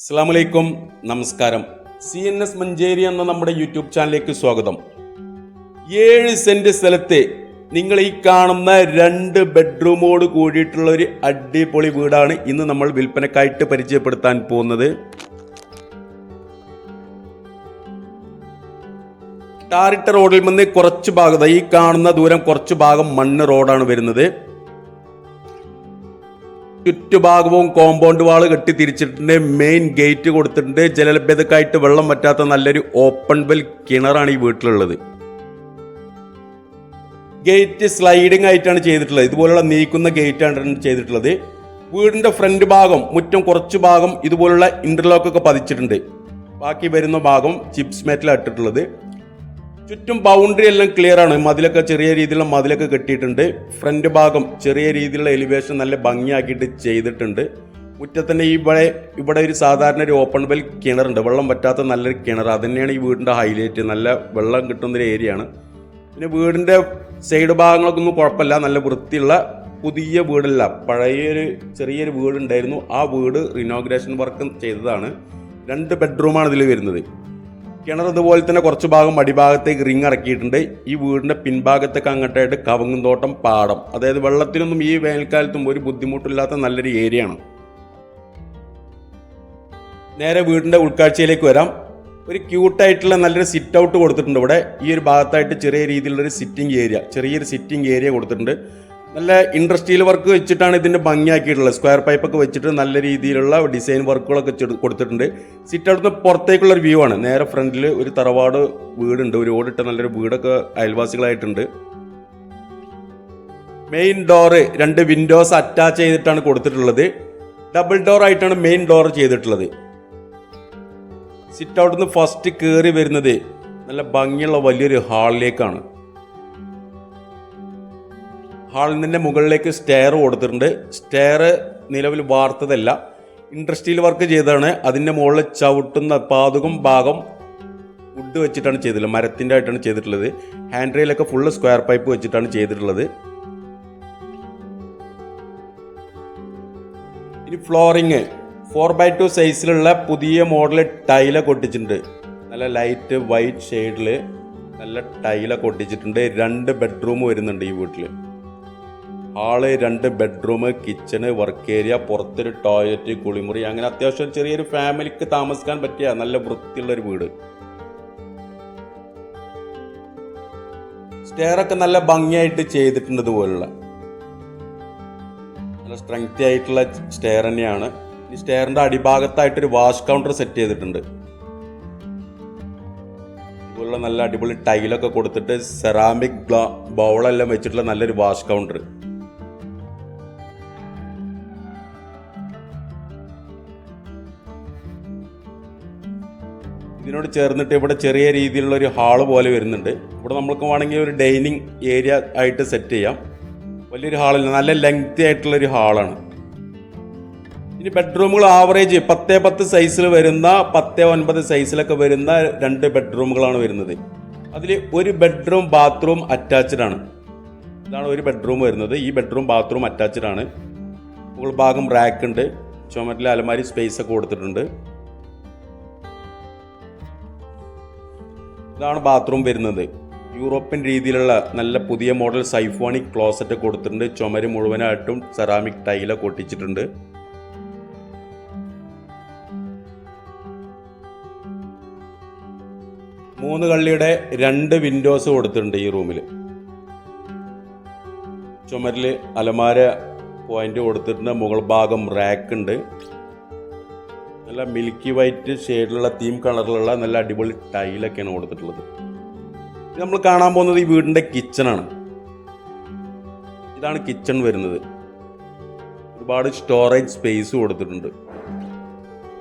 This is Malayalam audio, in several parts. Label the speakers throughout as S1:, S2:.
S1: അസ്സാമലൈക്കും നമസ്കാരം. സി എൻ എസ് മഞ്ചേരി എന്ന നമ്മുടെ യൂട്യൂബ് ചാനലിലേക്ക് സ്വാഗതം. ഏഴ് സെന്റ് സ്ഥലത്തെ നിങ്ങൾ ഈ കാണുന്ന രണ്ട് ബെഡ്റൂമോട് കൂടിയിട്ടുള്ള ഒരു അടിപൊളി വീടാണ് ഇന്ന് നമ്മൾ വിൽപ്പനക്കായിട്ട് പരിചയപ്പെടുത്താൻ പോകുന്നത്. ടാറിട്ട റോഡിൽ നിന്ന് കുറച്ച് ഭാഗം ഈ കാണുന്ന ദൂരം കുറച്ച് ഭാഗം മണ്ണ് റോഡാണ് വരുന്നത്. ചുറ്റുഭാഗവും കോമ്പൗണ്ട് വാൾ കെട്ടി തിരിച്ചിട്ടുണ്ട് മെയിൻ ഗേറ്റ് കൊടുത്തിട്ടുണ്ട്. ജലലഭ്യതക്കായിട്ട് വെള്ളം പറ്റാത്ത നല്ലൊരു ഓപ്പൺ വെൽ കിണറാണ് ഈ വീട്ടിലുള്ളത്. ഗേറ്റ് സ്ലൈഡിംഗ് ആയിട്ടാണ് ചെയ്തിട്ടുള്ളത്. ഇതുപോലുള്ള നീക്കുന്ന ഗേറ്റ് ആണ് ചെയ്തിട്ടുള്ളത്. വീടിന്റെ ഫ്രണ്ട് ഭാഗം മുറ്റം കുറച്ച് ഭാഗം ഇതുപോലുള്ള ഇന്റർലോക്ക് ഒക്കെ പതിച്ചിട്ടുണ്ട്. ബാക്കി വരുന്ന ഭാഗം ചിപ്സ് മെറ്റലാണ് ഇട്ടിട്ടുള്ളത്. ചുറ്റും ബൗണ്ടറി എല്ലാം ക്ലിയർ ആണ്. മതിലൊക്കെ ചെറിയ രീതിയിലുള്ള മതിലൊക്കെ കെട്ടിയിട്ടുണ്ട്. ഫ്രണ്ട് ഭാഗം ചെറിയ രീതിയിലുള്ള എലിവേഷൻ നല്ല ഭംഗിയാക്കിയിട്ട് ചെയ്തിട്ടുണ്ട്. മുറ്റത്തിന്റെ ഇവിടെ ഇവിടെ ഒരു സാധാരണ ഒരു ഓപ്പൺ വെൽ കിണറുണ്ട്. വെള്ളം പറ്റാത്ത നല്ലൊരു കിണർ. അത് തന്നെയാണ് ഈ വീടിന്റെ ഹൈലൈറ്റ് നല്ല വെള്ളം കിട്ടുന്ന ഒരു ഏരിയ ആണ്. പിന്നെ വീടിന്റെ സൈഡ് ഭാഗങ്ങളൊക്കെ ഒന്നും കുഴപ്പമില്ല. നല്ല വൃത്തിയുള്ള പുതിയ വീടല്ല. പഴയൊരു ചെറിയൊരു വീടുണ്ടായിരുന്നു. ആ വീട് റിനോഗ്രേഷൻ വർക്ക് ചെയ്തതാണ്. രണ്ട് ബെഡ്റൂമാണ് ഇതിൽ വരുന്നത്. കിണർ ഇതുപോലെ തന്നെ കുറച്ച് ഭാഗം അടിഭാഗത്തേക്ക് റിങ് ഇറക്കിയിട്ടുണ്ട്. ഈ വീടിന്റെ പിൻഭാഗത്തേക്ക് അങ്ങോട്ടായിട്ട് കവുങ്ങുന്തോട്ടം പാടം. അതായത് വെള്ളത്തിനൊന്നും ഈ വേനൽക്കാലത്തും ഒരു ബുദ്ധിമുട്ടില്ലാത്ത നല്ലൊരു ഏരിയ ആണ്. നേരെ വീടിന്റെ ഉൾക്കാഴ്ചയിലേക്ക് വരാം. ഒരു ക്യൂട്ടായിട്ടുള്ള നല്ലൊരു സിറ്റ് ഔട്ട് കൊടുത്തിട്ടുണ്ട് ഇവിടെ. ഈ ഒരു ഭാഗത്തായിട്ട് ചെറിയ രീതിയിലുള്ളൊരു സിറ്റിംഗ് ഏരിയ ചെറിയൊരു സിറ്റിംഗ് ഏരിയ കൊടുത്തിട്ടുണ്ട്. നല്ല ഇൻഡസ്ട്രിയൽ വർക്ക് വെച്ചിട്ടാണ് ഇതിന്റെ ഭംഗിയാക്കിയിട്ടുള്ളത്. സ്ക്വയർ പൈപ്പൊക്കെ വെച്ചിട്ട് നല്ല രീതിയിലുള്ള ഡിസൈൻ വർക്കുകളൊക്കെ കൊടുത്തിട്ടുണ്ട്. സിറ്റ് അടുത്ത് പുറത്തേക്കുള്ള ഒരു വ്യൂ ആണ്. നേരെ ഫ്രണ്ടിൽ ഒരു തറവാട് വീടുണ്ട്. ഒരു ഓടിട്ട നല്ലൊരു വീടൊക്കെ അയൽവാസികളായിട്ടുണ്ട്. മെയിൻ ഡോറ് രണ്ട് വിൻഡോസ് അറ്റാച്ച് ചെയ്തിട്ടാണ് കൊടുത്തിട്ടുള്ളത്. ഡബിൾ ഡോർ ആയിട്ടാണ് മെയിൻ ഡോർ ചെയ്തിട്ടുള്ളത്. സിറ്റ് ഔട്ടിൽ നിന്ന് ഫസ്റ്റ് കയറി വരുന്നത് നല്ല ഭംഗിയുള്ള വലിയൊരു ഹാളിലേക്കാണ് നിന്ന് മുകളിലേക്ക് സ്റ്റെയർ കൊടുത്തിട്ടുണ്ട്. സ്റ്റെയർ നിലവിൽ വാർത്തതല്ല. ഇൻഡസ്ട്രിയിൽ വർക്ക് ചെയ്തതാണ്. അതിന്റെ മുകളിൽ ചവിട്ടുന്ന പാതുകം ഭാഗം വുഡ് വെച്ചിട്ടാണ് ചെയ്തിട്ടുള്ളത്. മരത്തിന്റെ ആയിട്ടാണ് ചെയ്തിട്ടുള്ളത്. ഹാൻഡ് റെയിലൊക്കെ ഫുള്ള് സ്ക്വയർ പൈപ്പ് വെച്ചിട്ടാണ് ചെയ്തിട്ടുള്ളത്. ഇനി ഫ്ലോറിങ് ഫോർ ബൈ ടു സൈസിലുള്ള പുതിയ മോഡൽ ടൈലൊക്കെ ഒട്ടിച്ചിട്ടുണ്ട് നല്ല ലൈറ്റ് വൈറ്റ് ഷെയ്ഡിൽ നല്ല ടൈലൊക്കെ ഒട്ടിച്ചിട്ടുണ്ട് രണ്ട് ബെഡ്റൂം വരുന്നുണ്ട് ഈ വീട്ടിൽ ഹാൾ രണ്ട് ബെഡ്റൂം കിച്ചണ് വർക്ക് ഏരിയ പുറത്തൊരു ടോയ്ലറ്റ് കുളിമുറി അങ്ങനെ അത്യാവശ്യം ചെറിയൊരു ഫാമിലിക്ക് താമസിക്കാൻ പറ്റിയ നല്ല വൃത്തിയുള്ളൊരു വീട്. സ്റ്റെയറൊക്കെ നല്ല ഭംഗിയായിട്ട് ചെയ്തിട്ടുണ്ട് ഇതുപോലുള്ള. നല്ല സ്ട്രെങ്തി ആയിട്ടുള്ള സ്റ്റെയർ തന്നെയാണ്. ഈ സ്റ്റെയറിന്റെ അടിഭാഗത്തായിട്ടൊരു വാഷ് കൗണ്ടർ സെറ്റ് ചെയ്തിട്ടുണ്ട്. ഇതുപോലുള്ള നല്ല അടിപൊളി ടൈലൊക്കെ കൊടുത്തിട്ട് സെറാമിക് ബൗളെല്ലാം വെച്ചിട്ടുള്ള നല്ലൊരു വാഷ് കൗണ്ടർ ഇതിനോട് ചേർന്നിട്ട് ഇവിടെ ചെറിയ രീതിയിലുള്ള ഒരു ഹാൾ പോലെ വരുന്നുണ്ട്. ഇവിടെ നമ്മൾക്ക് വേണമെങ്കിൽ ഒരു ഡൈനിങ് ഏരിയ ആയിട്ട് സെറ്റ് ചെയ്യാം. വലിയൊരു ഹാളില്ല നല്ല ലെങ്തി ആയിട്ടുള്ള ഒരു ഹാളാണ്. ഇനി ബെഡ്റൂമുകൾ ആവറേജ് പത്തേ പത്ത് സൈസിൽ വരുന്ന പത്തേ ഒൻപത് സൈസിലൊക്കെ വരുന്ന രണ്ട് ബെഡ്റൂമുകളാണ് വരുന്നത്. അതിൽ ഒരു ബെഡ്റൂം ബാത്റൂം അറ്റാച്ച്ഡ് ആണ്. ഇതാണ് ഒരു ബെഡ്റൂം വരുന്നത്. ഈ ബെഡ്റൂം ബാത്റൂം അറ്റാച്ച്ഡ് ആണ്. മുകൾ ഭാഗം റാക്ക് ഉണ്ട്. ചുമരിൽ അലമാരി സ്പേസ് ഒക്കെ കൊടുത്തിട്ടുണ്ട്. ഇതാണ് ബാത്റൂം വരുന്നത്. യൂറോപ്യൻ രീതിയിലുള്ള നല്ല പുതിയ മോഡൽ സൈഫോണിക് ക്ലോസറ്റ് കൊടുത്തിട്ടുണ്ട്. ചുമര് മുഴുവനായിട്ടും സെറാമിക് ടൈല കൊട്ടിച്ചിട്ടുണ്ട്. മൂന്ന് കള്ളിയുടെ രണ്ട് വിൻഡോസ് കൊടുത്തിട്ടുണ്ട് ഈ റൂമിൽ ചുമരിൽ അലമാര പോയിന്റ് കൊടുത്തിട്ടുണ്ട്. മുകൾ ഭാഗം റാക്ക് ഉണ്ട്. നല്ല മിൽക്കി വൈറ്റ് ഷെയ്ഡിലുള്ള തീം കളറിലുള്ള നല്ല അടിപൊളി ടൈലൊക്കെയാണ് കൊടുത്തിട്ടുള്ളത്. നമ്മൾ കാണാൻ പോകുന്നത് ഈ വീടിന്റെ കിച്ചണാണ് ഇതാണ് കിച്ചൺ വരുന്നത്. ഒരുപാട് സ്റ്റോറേജ് സ്പേസ് കൊടുത്തിട്ടുണ്ട്.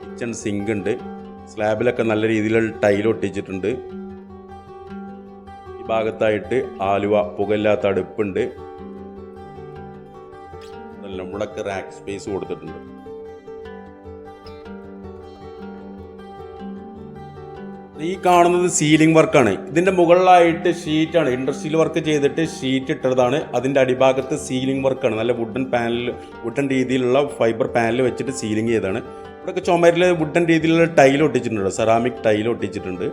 S1: കിച്ചൺ സിങ്ക് ഉണ്ട്. സ്ലാബിലൊക്കെ നല്ല രീതിയിലുള്ള ടൈൽ ഒട്ടിച്ചിട്ടുണ്ട്. ഈ ഭാഗത്തായിട്ട് ആലുവ പുകയില്ലാത്ത അടുപ്പുണ്ട്. നമ്മളൊക്കെ റാക്ക് സ്പേസ് കൊടുത്തിട്ടുണ്ട്. ഈ കാണുന്നത് സീലിംഗ് വർക്കാണ് ഇതിന്റെ മുകളിലായിട്ട് ഷീറ്റാണ് ഇൻഡസ്ട്രിയൽ വർക്ക് ചെയ്തിട്ട് ഷീറ്റ് ഇട്ടതാണ്. അതിന്റെ അടിഭാഗത്ത് സീലിംഗ് വർക്കാണ് നല്ല വുഡൻ പാനൽ വുഡൻ രീതിയിലുള്ള ഫൈബർ പാനൽ വെച്ചിട്ട് സീലിംഗ് ചെയ്താണ് ഇവിടെയൊക്കെ ചുമരിൽ വുഡൻ രീതിയിലുള്ള ടൈൽ ഒട്ടിച്ചിട്ടുണ്ട്. സെറാമിക് ടൈൽ ഒട്ടിച്ചിട്ടുണ്ട്.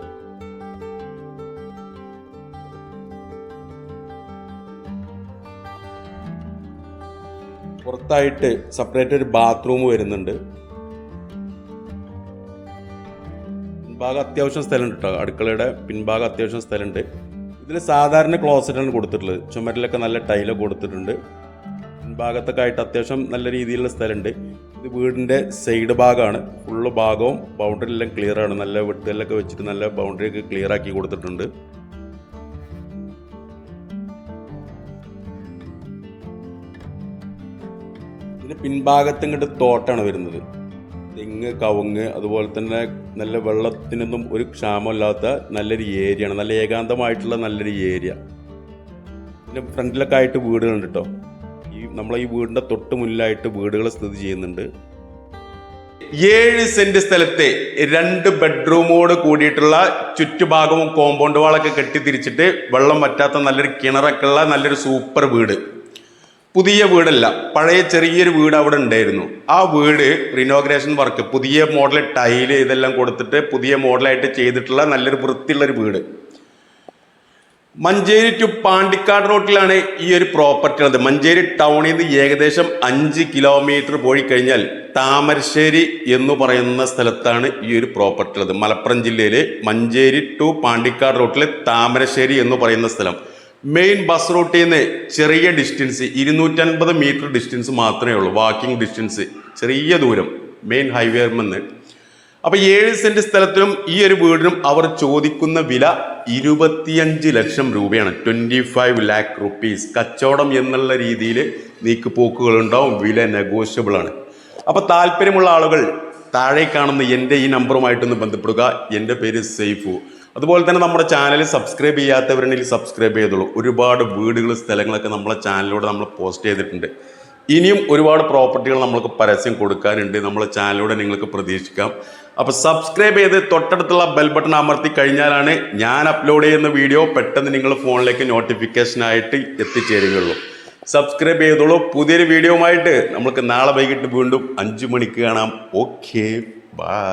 S1: പുറത്തായിട്ട് സെപ്പറേറ്റ് ഒരു ബാത്റൂം വരുന്നുണ്ട്. പിൻഭാഗം അത്യാവശ്യം സ്ഥലമുണ്ട് കേട്ടോ അടുക്കളയുടെ പിൻഭാഗം അത്യാവശ്യം സ്ഥലമുണ്ട്. ഇതിൽ സാധാരണ ക്ലോസറ്റാണ് കൊടുത്തിട്ടുള്ളത്. ചുമരിലൊക്കെ നല്ല ടൈലൊക്കെ കൊടുത്തിട്ടുണ്ട്. പിൻഭാഗത്തൊക്കെ ആയിട്ട് അത്യാവശ്യം നല്ല രീതിയിലുള്ള സ്ഥലമുണ്ട്. ഇത് വീടിന്റെ സൈഡ് ഭാഗമാണ്. ഫുള്ള് ഭാഗവും ബൗണ്ടറി എല്ലാം ക്ലിയർ ആണ്. നല്ല വെട്ടുകല്ലൊക്കെ വെച്ചിട്ട് നല്ല ബൗണ്ടറി ഒക്കെ ക്ലിയർ ആക്കി കൊടുത്തിട്ടുണ്ട്. ഇതിന് പിൻഭാഗത്ത് ഇങ്ങോട്ട് തോട്ടാണ് വരുന്നത്. തെങ്ങ് കവുങ്ങ് അതുപോലെ തന്നെ നല്ല വെള്ളത്തിനൊന്നും ഒരു ക്ഷാമമില്ലാത്ത നല്ലൊരു ഏരിയ ആണ് നല്ല ഏകാന്തമായിട്ടുള്ള നല്ലൊരു ഏരിയ. പിന്നെ ഫ്രണ്ടിലൊക്കെ ആയിട്ട് വീടുകളുണ്ട് കേട്ടോ ഈ നമ്മളെ ഈ വീടിന്റെ തൊട്ട് മുന്നിലായിട്ട് വീടുകൾ സ്ഥിതി ചെയ്യുന്നുണ്ട്. ഏഴ് സെന്റ് സ്ഥലത്തെ രണ്ട് ബെഡ്റൂമോട് കൂടിയിട്ടുള്ള ചുറ്റുഭാഗവും കോമ്പൗണ്ട് വാളൊക്കെ കെട്ടി തിരിച്ചിട്ട് വെള്ളം പറ്റാത്ത നല്ലൊരു കിണറൊക്കെ ഉള്ള നല്ലൊരു സൂപ്പർ വീട്. പുതിയ വീടല്ല പഴയ ചെറിയൊരു വീട് അവിടെ ഉണ്ടായിരുന്നു. ആ വീട് റിനോഗ്രേഷൻ വർക്ക് പുതിയ മോഡൽ ടൈൽ ഇതെല്ലാം കൊടുത്തിട്ട് പുതിയ മോഡലായിട്ട് ചെയ്തിട്ടുള്ള നല്ലൊരു വൃത്തിയുള്ളൊരു വീട്. മഞ്ചേരി ടു പാണ്ടിക്കാട് റോട്ടിലാണ് ഈ ഒരു പ്രോപ്പർട്ടി ഉള്ളത്. മഞ്ചേരി ടൗണിൽ നിന്ന് ഏകദേശം അഞ്ച് കിലോമീറ്റർ പോയി കഴിഞ്ഞാൽ താമരശ്ശേരി എന്ന് പറയുന്ന സ്ഥലത്താണ് ഈ ഒരു പ്രോപ്പർട്ടി ഉള്ളത്. മലപ്പുറം ജില്ലയിലെ മഞ്ചേരി ടു പാണ്ടിക്കാട് റോട്ടിൽ താമരശ്ശേരി എന്ന് പറയുന്ന സ്ഥലം. മെയിൻ ബസ് റൂട്ടിൽ നിന്ന് ചെറിയ ഡിസ്റ്റൻസ് ഇരുന്നൂറ്റൻപത് മീറ്റർ ഡിസ്റ്റൻസ് മാത്രമേ ഉള്ളൂ. വാക്കിംഗ് ഡിസ്റ്റൻസ് ചെറിയ ദൂരം മെയിൻ ഹൈവേ നിന്ന്. അപ്പൊ ഏഴ് സെന്റ് സ്ഥലത്തിനും ഈ ഒരു വീടിനും അവർ ചോദിക്കുന്ന വില ഇരുപത്തിയഞ്ച് ലക്ഷം രൂപയാണ്. ട്വന്റി ഫൈവ് ലാക്ക് റുപ്പീസ് കച്ചവടം എന്നുള്ള രീതിയിൽ നീക്കുപോക്കുകൾ ഉണ്ടാവും വില നെഗോഷ്യബിൾ ആണ്. അപ്പോൾ താല്പര്യമുള്ള ആളുകൾ താഴെ കാണുന്ന എന്റെ ഈ നമ്പറുമായിട്ടൊന്ന് ബന്ധപ്പെടുക. എന്റെ പേര് സൈഫു അതുപോലെ തന്നെ നമ്മുടെ ചാനൽ സബ്സ്ക്രൈബ് ചെയ്യാത്തവരുണ്ടെങ്കിൽ സബ്സ്ക്രൈബ് ചെയ്തോളൂ. ഒരുപാട് വീടുകൾ സ്ഥലങ്ങളൊക്കെ നമ്മളെ ചാനലിലൂടെ നമ്മൾ പോസ്റ്റ് ചെയ്തിട്ടുണ്ട്. ഇനിയും ഒരുപാട് പ്രോപ്പർട്ടികൾ നമ്മൾക്ക് പരസ്യം കൊടുക്കാനുണ്ട്. നമ്മളെ ചാനലിലൂടെ നിങ്ങൾക്ക് പ്രതീക്ഷിക്കാം. അപ്പോൾ സബ്സ്ക്രൈബ് ചെയ്ത് തൊട്ടടുത്തുള്ള ബെൽ ബട്ടൺ അമർത്തി കഴിഞ്ഞാലാണ് ഞാൻ അപ്ലോഡ് ചെയ്യുന്ന വീഡിയോ പെട്ടെന്ന് നിങ്ങളുടെ ഫോണിലേക്ക് നോട്ടിഫിക്കേഷനായിട്ട് എത്തിച്ചേരുകയുള്ളൂ. സബ്സ്ക്രൈബ് ചെയ്തോളൂ. പുതിയൊരു വീഡിയോയുമായിട്ട് നമുക്ക് നാളെ വൈകിട്ട് വീണ്ടും അഞ്ചു മണിക്ക് കാണാം. Okay bye